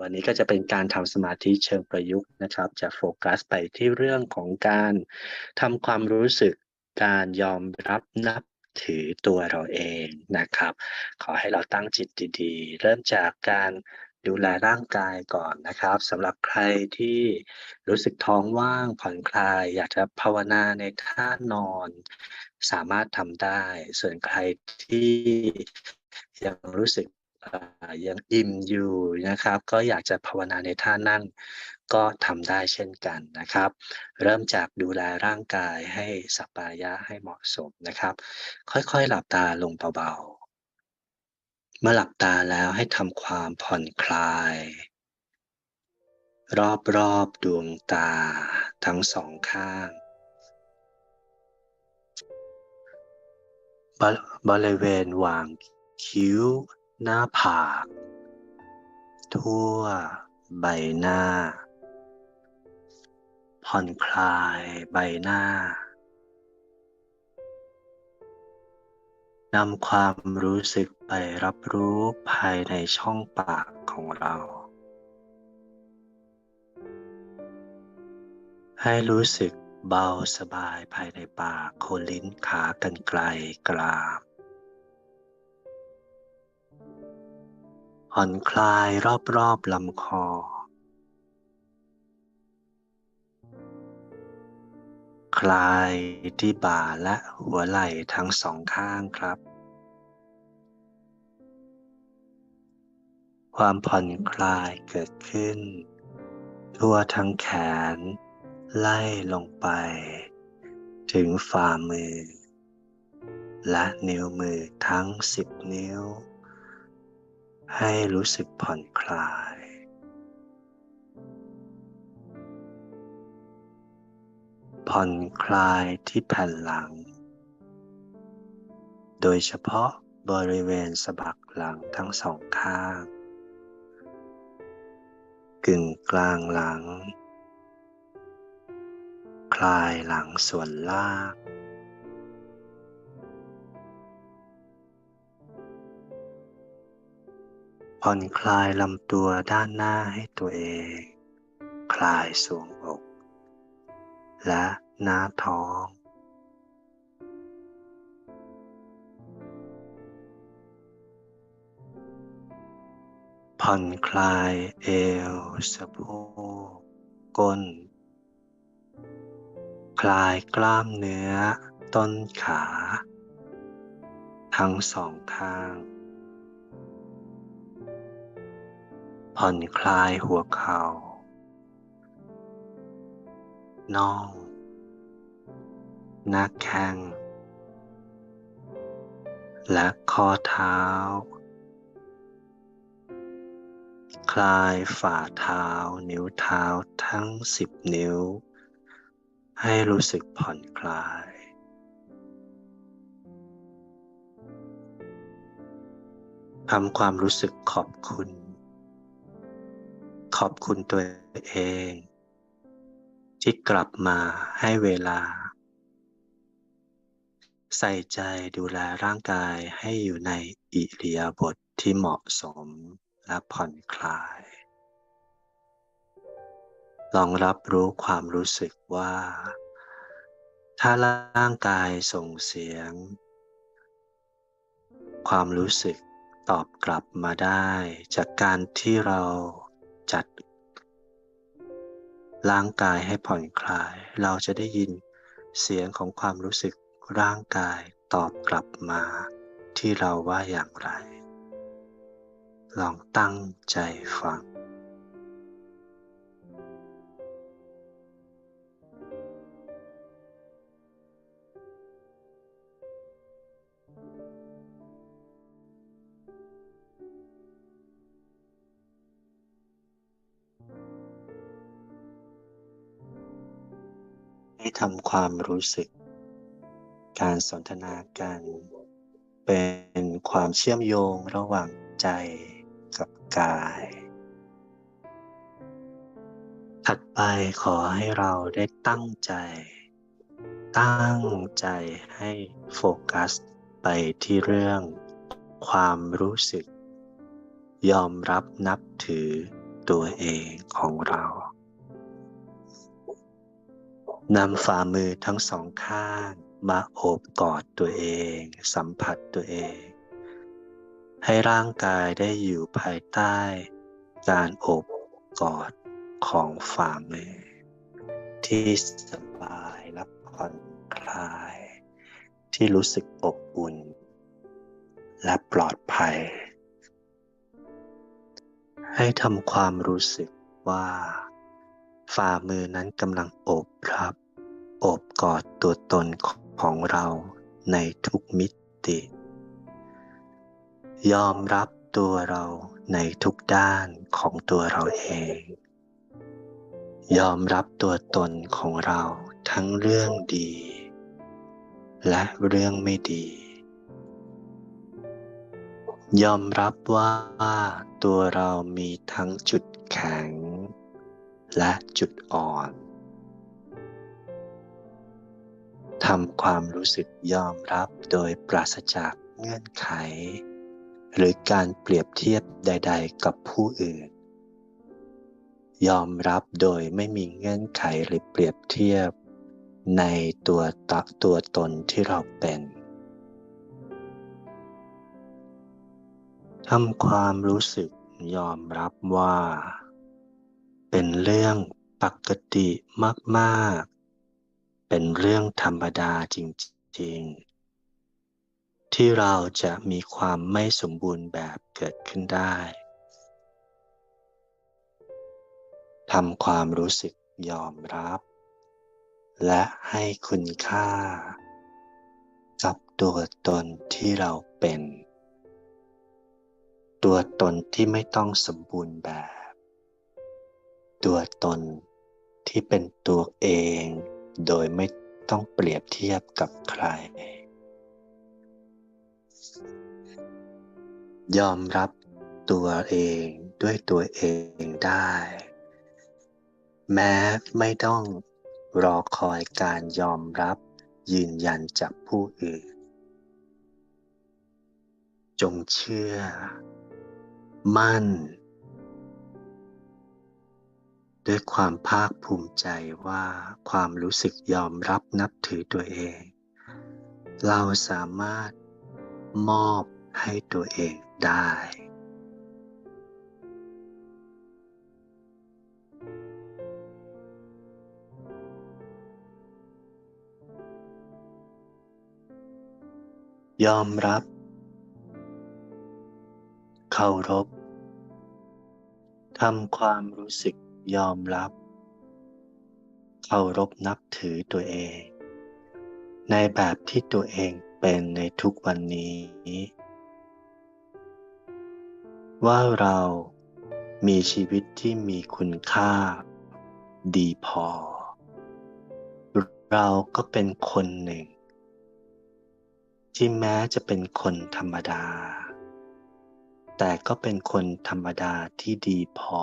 วันนี้ก็จะเป็นการทำสมาธิเชิงประยุกต์นะครับ จะโฟกัสไปที่เรื่องของการทำความรู้สึกการยอมรับนับถือตัวเราเองนะครับ ขอให้เราตั้งจิตดีๆ เริ่มจากการดูแลร่างกายก่อนนะครับสำหรับใครที่รู้สึกท้องว่างผ่อนคลาย อยากจะภาวนาในท่านอน สามารถทำได้ ส่วนใครที่ยังรู้สึก ยังอิ่มอยู่นะครับ ก็อยากจะภาวนาในท่านั่งก็ทำได้เช่นกันนะครับ เริ่มจากดูแลร่างกายให้สัปปายะให้เหมาะสมนะครับ ค่อยๆหลับตาลงเบาๆ เมื่อหลับตาแล้วให้ทำความผ่อนคลาย รอบๆดวงตาทั้งสองข้างบริเวณวางคิ้ว หน้าผาก ทั่วใบหน้า ผ่อนคลายใบหน้านำความรู้สึกไปรับรู้ภายในช่องปากของเรา ให้รู้สึกเบาสบายภายในปากโคนลิ้นขากันไกลกราม ผ่อนคลายรอบๆลำคอ คลายที่บ่าและหัวไหล่ทั้งสองข้างครับ ความผ่อนคลายเกิดขึ้น ทั่วทั้งแขน ไล่ลงไป ถึงฝ่ามือ และนิ้วมือทั้งสิบนิ้ว ให้รู้สึกผ่อนคลาย ผ่อนคลายที่แผ่นหลัง โดยเฉพาะบริเวณสะบักหลังทั้งสองข้าง กึ่งกลางหลัง คลายหลังส่วนล่าง ผ่อนคลายลำตัวด้านหน้าให้ตัวเอง คลายสวงอก และหน้าท้อง ผ่อนคลายเอวสะโพกก้น คลายกล้ามเนื้อต้นขา ทั้งสองข้าง ผ่อนคลายหัวเขา่าน่องหน้าแข้งและข้อเท้า คลายฝ่าเท้านิ้วเท้าทั้งสิบนิ้ว ให้รู้สึกผ่อนคลาย ทำความรู้สึกขอบคุณ ขอบคุณตัวเอง ที่กลับมาให้เวลา ใส่ใจดูแลร่างกายให้อยู่ในอิริยาบถทที่เหมาะสมและผ่อนคลาย ลองรับรู้ความรู้สึกว่า ถ้าร่างกายส่งเสียง ความรู้สึกตอบกลับมาได้จากการที่เรา จัด ร่างกายให้ผ่อนคลาย เราจะได้ยินเสียงของความรู้สึกร่างกายตอบกลับมา ที่เราว่าอย่างไร ลองตั้งใจฟัง ทำความรู้สึก การสนทนากันเป็นความเชื่อมโยงระหว่างใจกับกาย ถัดไปขอให้เราได้ตั้งใจ ตั้งใจให้โฟกัสไปที่เรื่องความรู้สึก ยอมรับนับถือตัวเองของเรา นำฝ่ามือทั้งสองข้างมาโอบกอดตัวเอง สัมผัสตัวเอง ให้ร่างกายได้อยู่ภายใต้ การโอบกอดของฝ่ามือ ที่สบายและผ่อนคลาย ที่รู้สึกอบอุ่น และปลอดภัย ให้ทำความรู้สึกว่า ฝ่ามือนั้นกำลังโอบรับ โอบกอดตัวตนของเราในทุกมิติ ยอมรับตัวเราในทุกด้านของตัวเราเอง ยอมรับตัวตนของเราทั้งเรื่องดี และเรื่องไม่ดี ยอมรับว่าตัวเรามีทั้งจุดแข็ง และจุดอ่อนทำความรู้สึกยอมรับโดยปราศจากเงื่อนไข หรือการเปรียบเทียบใด ๆ กับผู้อื่น ยอมรับโดยไม่มีเงื่อนไขหรือเปรียบเทียบ ในตัวตะตัวตนที่เราเป็นทำความรู้สึกยอมรับว่า เป็นเรื่องปกติมาก ๆ เป็นเรื่องธรรมดาจริง ๆ ที่เราจะมีความไม่สมบูรณ์แบบเกิดขึ้นได้ทำความรู้สึกยอมรับ และให้คุณค่า กับตัวตนที่เราเป็น ตัวตนที่ไม่ต้องสมบูรณ์แบบ ตัวตนที่เป็นตัวเองโดยไม่ต้องเปรียบเทียบกับใคร ยอมรับตัวเองด้วยตัวเองได้ แม้ไม่ต้องรอคอยการยอมรับยืนยันจากผู้อื่น จงเชื่อ มั่น ด้วยความภาคภูมิใจว่าความรู้สึกยอมรับนับถือตัวเอง เราสามารถมอบให้ตัวเองได้ ยอมรับ เคารพทำความรู้สึก ยอมรับ เคารพนับถือตัวเอง ในแบบที่ตัวเองเป็นในทุกวันนี้ ว่าเรามีชีวิตที่มีคุณค่า ดีพอ เราก็เป็นคนหนึ่ง ที่แม้จะเป็นคนธรรมดา แต่ก็เป็นคนธรรมดาที่ดีพอ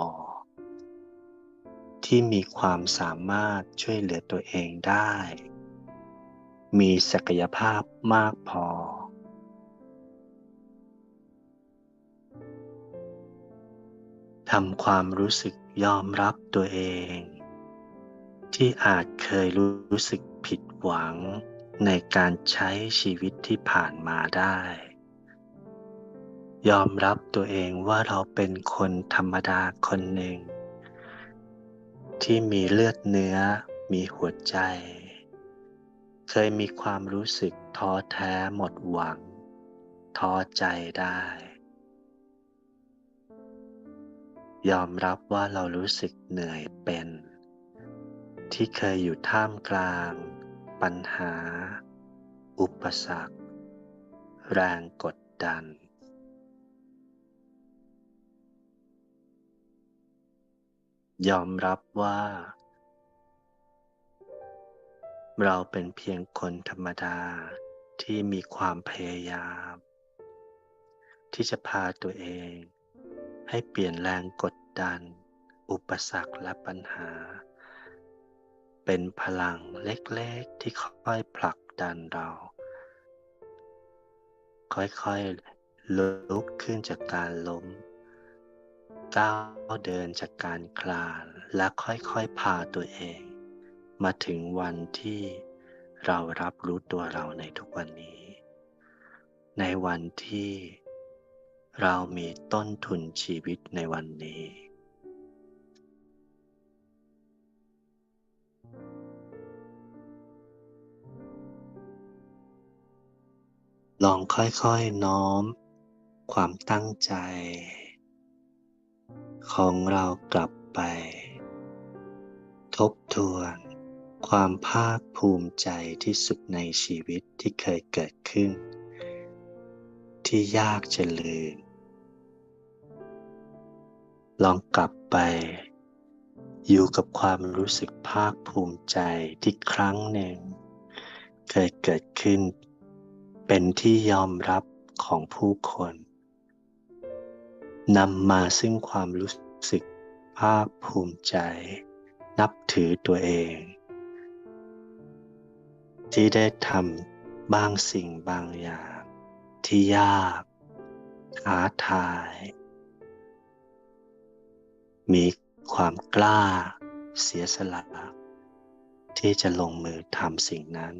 ที่มีความสามารถช่วยเหลือตัวเองได้ มีศักยภาพมากพอ ทำความรู้สึกยอมรับตัวเอง ที่อาจเคยรู้สึกผิดหวังในการใช้ชีวิตที่ผ่านมาได้ ยอมรับตัวเองว่าเราเป็นคนธรรมดาคนหนึ่ง ที่มีเลือดเนื้อมีหัวใจ เคยมีความรู้สึกท้อแท้หมดหวัง ท้อใจได้ ยอมรับว่าเรารู้สึกเหนื่อยเป็น ที่เคยอยู่ท่ามกลาง ปัญหา อุปสรรค แรงกดดัน ยอมรับว่า เราเป็นเพียงคนธรรมดาที่มีความพยายาม ที่จะพาตัวเอง ให้เปลี่ยนแรงกดดัน อุปสรรคและปัญหา เป็นพลังเล็กๆที่ค่อยผลักดันเรา ค่อยๆลุกขึ้นจากการล้ม ก้าวเดินจากการคลานและค่อยๆพาตัวเอง มาถึงวันที่เรารับรู้ตัวเราในทุกวันนี้ ในวันที่เรามีต้นทุนชีวิตในวันนี้ ลองค่อยๆน้อมความตั้งใจ ของเรากลับไป ทบทวน ความภาคภูมิใจที่สุดในชีวิตที่เคยเกิดขึ้น ที่ยากจะลืม ลองกลับไป อยู่กับความรู้สึกภาคภูมิใจที่ครั้งหนึ่ง เคยเกิดขึ้น เป็นที่ยอมรับของผู้คน นำมาซึ่งความรู้สึกภาคภูมิใจ นับถือตัวเอง ที่ได้ทำบางสิ่งบางอย่าง ที่ยากท้าทาย มีความกล้าเสียสละ ที่จะลงมือทำสิ่งนั้น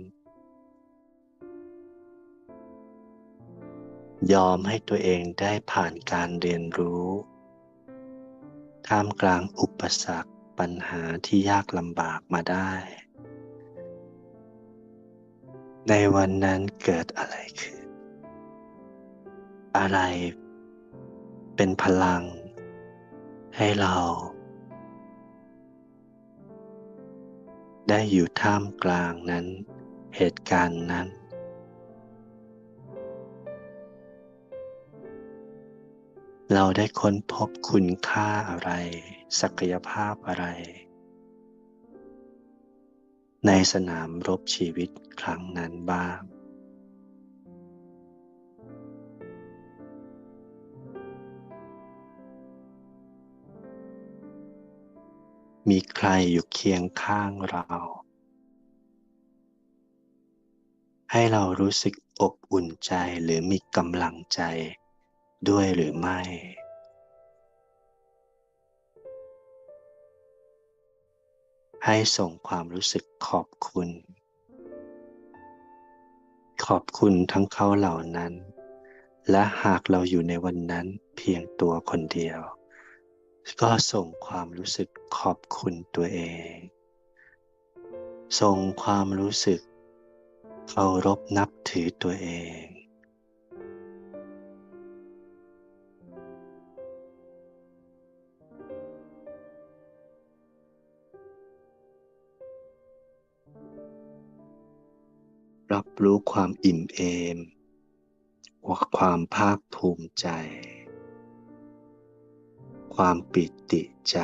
ยอมให้ตัวเองได้ผ่านการเรียนรู้ ท่ามกลางอุปสรรคปัญหาที่ยากลำบากมาได้ ในวันนั้นเกิดอะไรขึ้น อะไรเป็นพลังให้เรา ได้อยู่ท่ามกลางนั้น เหตุการณ์นั้น เราได้ค้นพบคุณค่าอะไร ศักยภาพอะไร ในสนามรบชีวิตครั้งนั้นบ้าง มีใครอยู่เคียงข้างเรา ให้เรารู้สึกอบอุ่นใจหรือมีกำลังใจ ด้วยหรือไม่ ให้ส่งความรู้สึกขอบคุณ ขอบคุณทั้งเขาเหล่านั้น และหากเราอยู่ในวันนั้นเพียงตัวคนเดียว ก็ส่งความรู้สึกขอบคุณตัวเอง ส่งความรู้สึกเคารพนับถือตัวเอง รู้ความอิ่มเอมความภาคภูมิใจ ความปิติใจ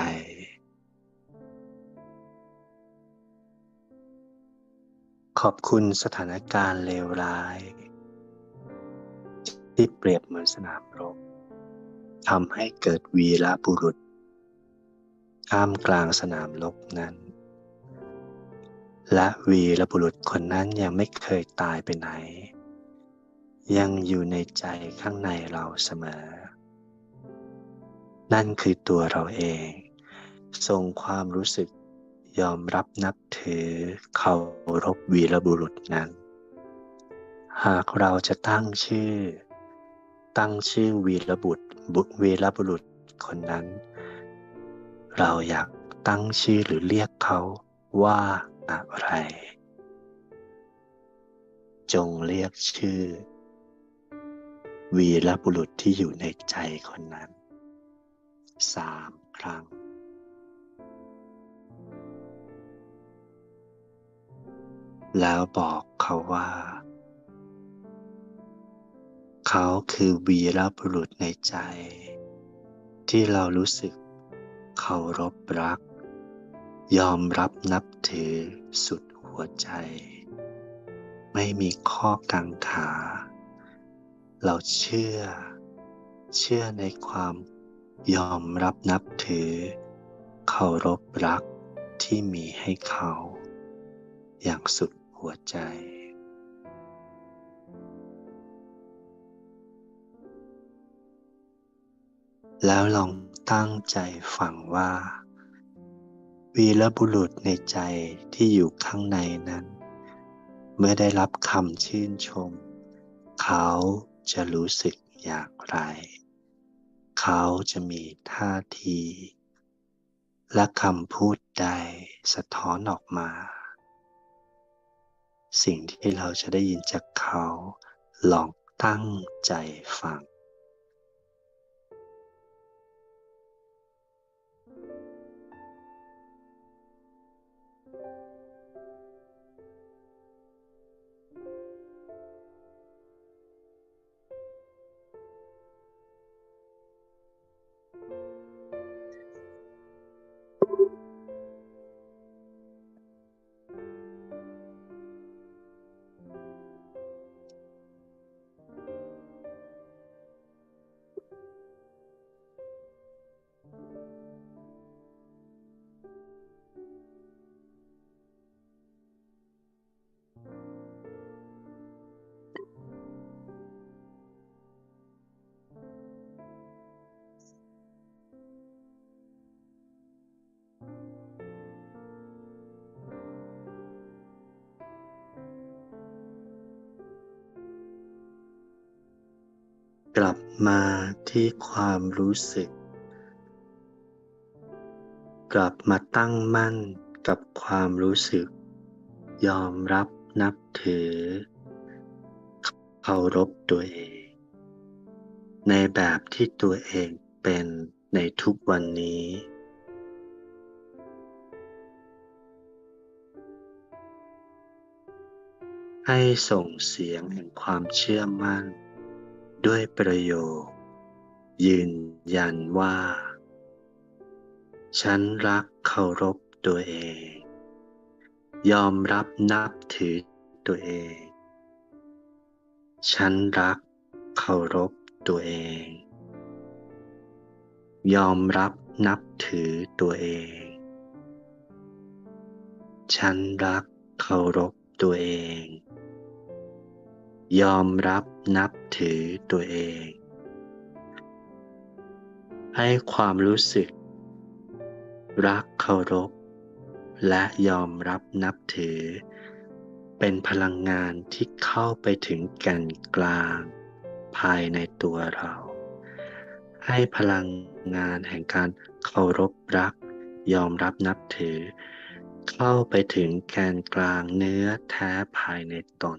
ขอบคุณสถานการณ์เลวร้าย ที่เปรียบเหมือนสนามรบทำให้เกิดวีรบุรุษท่ามกลางสนามรบนั้น และวีรบุรุษคนนั้นยังไม่เคยตายไปไหน ยังอยู่ในใจข้างในเราเสมอ นั่นคือตัวเราเองทรงความรู้สึกยอมรับนับถือเคารพวีรบุรุษนั้น หากเราจะตั้งชื่อ ตั้งชื่อวีรบุตรบุตรวีรบุรุษคนนั้น เราอยากตั้งชื่อหรือเรียกเขาว่า อะไร จงเรียกชื่อ วีรบุรุษที่อยู่ในใจคนนั้นสามครั้งแล้วบอกเขาว่า เขาคือวีรบุรุษในใจ ที่เรารู้สึกเคารพรัก ยอมรับนับถือสุดหัวใจ ไม่มีข้อกังขา เราเชื่อ เชื่อในความยอมรับนับถือ เคารพรักที่มีให้เขา อย่างสุดหัวใจ แล้วลองตั้งใจฟังว่า วีรบุรุษในใจที่อยู่ข้างในนั้น เมื่อได้รับคำชื่นชม เขาจะรู้สึกอย่างไร เขาจะมีท่าที และคำพูดใดสะท้อนออกมา สิ่งที่เราจะได้ยินจากเขาลองตั้งใจฟัง กลับมาที่ความรู้สึก กลับมาตั้งมั่นกับความรู้สึก ยอมรับนับถือ เคารพตัวเอง ในแบบที่ตัวเองเป็นในทุกวันนี้ ให้ส่งเสียงแห่งความเชื่อมั่น ด้วยประโยค ยืนยันว่า ฉันรักเคารพตัวเอง ยอมรับนับถือตัวเอง ฉันรักเคารพตัวเอง ยอมรับนับถือตัวเอง ฉันรักเคารพตัวเอง ยอมรับนับถือตัวเอง ให้ความรู้สึก รักเคารพ และยอมรับนับถือ เป็นพลังงานที่เข้าไปถึงแก่นกลาง ภายในตัวเรา ให้พลังงานแห่งการเคารพรัก ยอมรับนับถือ เข้าไปถึงแกนกลางเนื้อแท้ภายในตน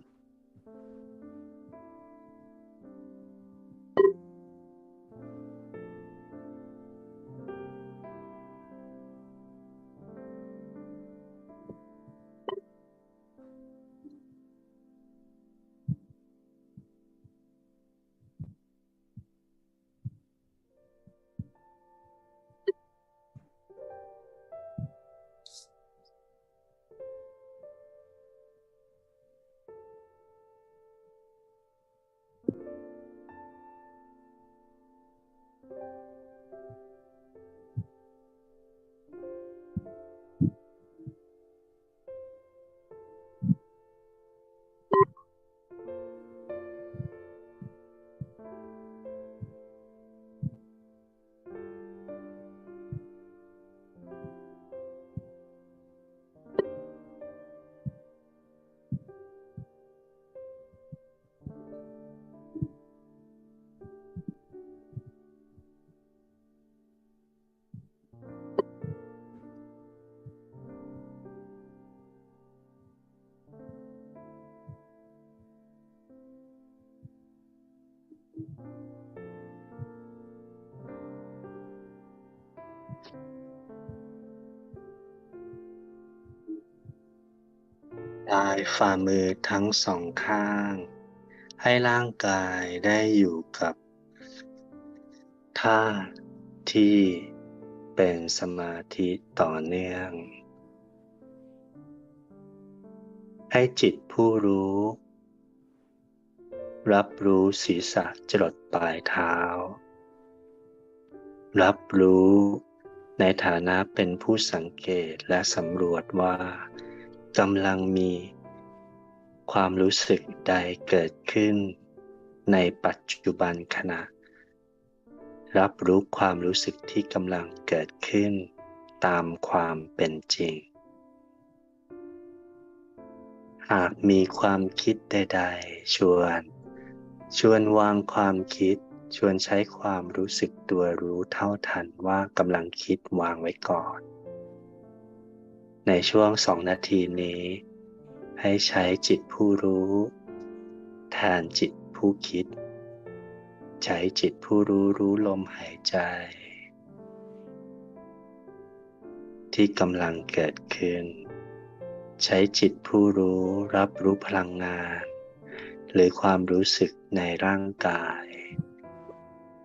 ลายฝ่ามือทั้งสองข้าง ให้ร่างกายได้อยู่กับท่าที่เป็นสมาธิต่อเนื่อง ให้จิตผู้รู้ รับรู้ศีรษะจรดปลายเท้า รับรู้ในฐานะเป็นผู้สังเกตและสำรวจว่ากำลังมีความรู้สึกใดเกิดขึ้น ในปัจจุบันขณะ รับรู้ความรู้สึกที่กำลังเกิดขึ้น ตามความเป็นจริง หากมีความคิดใด ๆ ชวน ชวนวางความคิด ชวนใช้ความรู้สึกตัวรู้เท่าทันว่ากำลังคิดวางไว้ก่อน ในช่วงสองนาทีนี้ ให้ใช้จิตผู้รู้ แทนจิตผู้คิด ใช้จิตผู้รู้รู้ลมหายใจ ที่กำลังเกิดขึ้น ใช้จิตผู้รู้รับรู้พลังงาน หรือความรู้สึกในร่างกาย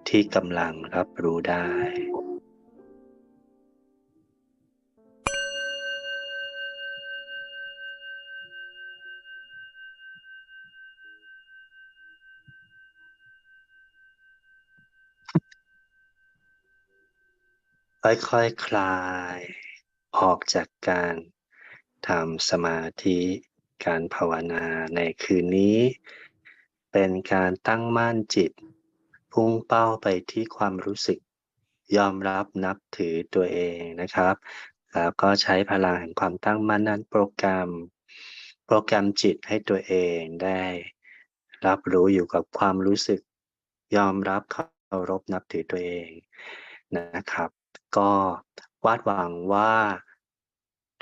ที่กำลังรับรู้ได้ค่อยๆคคลาย ออกจากการทำสมาธิ การภาวนาในคืนนี้ เป็นการตั้งมั่นจิต พุ่งเป้าไปที่ความรู้สึก ยอมรับนับถือตัวเองนะครับ แล้วก็ใช้พลังแห่งความตั้งมั่นนั้นโปรแกรม โปรแกรมจิตให้ตัวเองได้ รับรู้อยู่กับความรู้สึก ยอมรับเคารพนับถือตัวเองนะครับ ก็วาดหวังว่า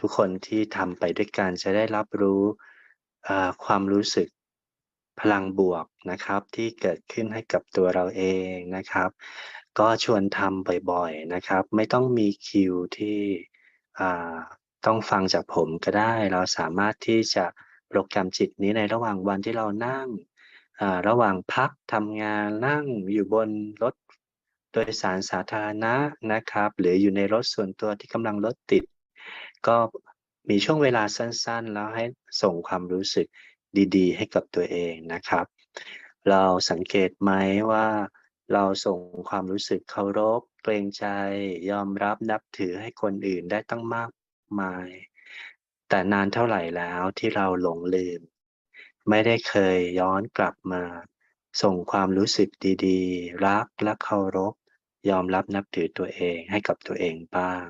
ทุกคนที่ทำไปด้วยกันจะได้รับรู้ความรู้สึกพลังบวกนะครับ ที่เกิดขึ้นให้กับตัวเราเองนะครับ ก็ชวนทำบ่อยๆนะครับ ไม่ต้องมีคิวที่ต้องฟังจากผมก็ได้ เราสามารถที่จะโปรแกรมจิตนี้ในระหว่างวันที่เรานั่งระหว่างพักทำงานนั่งอยู่บนรถโดยสารสาธารณะนะครับ หรืออยู่ในรถส่วนตัวที่กำลังรถติด ก็มีช่วงเวลาสั้นๆ แล้วให้ส่งความรู้สึกดีๆ ให้กับตัวเองนะครับ เราสังเกตไหมว่าเราส่งความรู้สึกเคารพ เกรงใจ ยอมรับนับถือให้คนอื่นได้ตั้งมากมาย แต่นานเท่าไหร่แล้วที่เราหลงลืม ไม่ได้เคยย้อนกลับมา ส่งความรู้สึกดีๆ รักและเคารพ ยอมรับนับถือตัวเองให้กับตัวเองบ้าง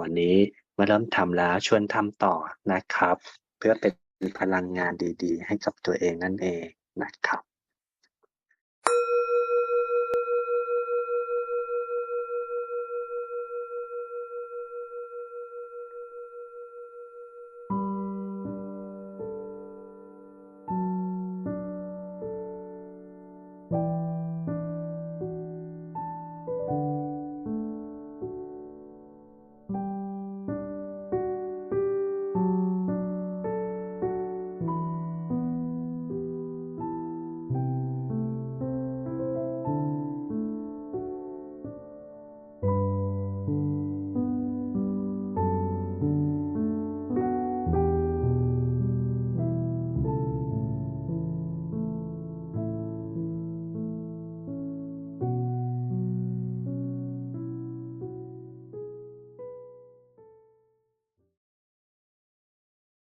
วันนี้ มื่อเริ่มทำแล้วชวนทำต่อนะครับ เพื่อเป็นพลังงานดี ๆ ให้กับตัวเองนั่นเองนะครับ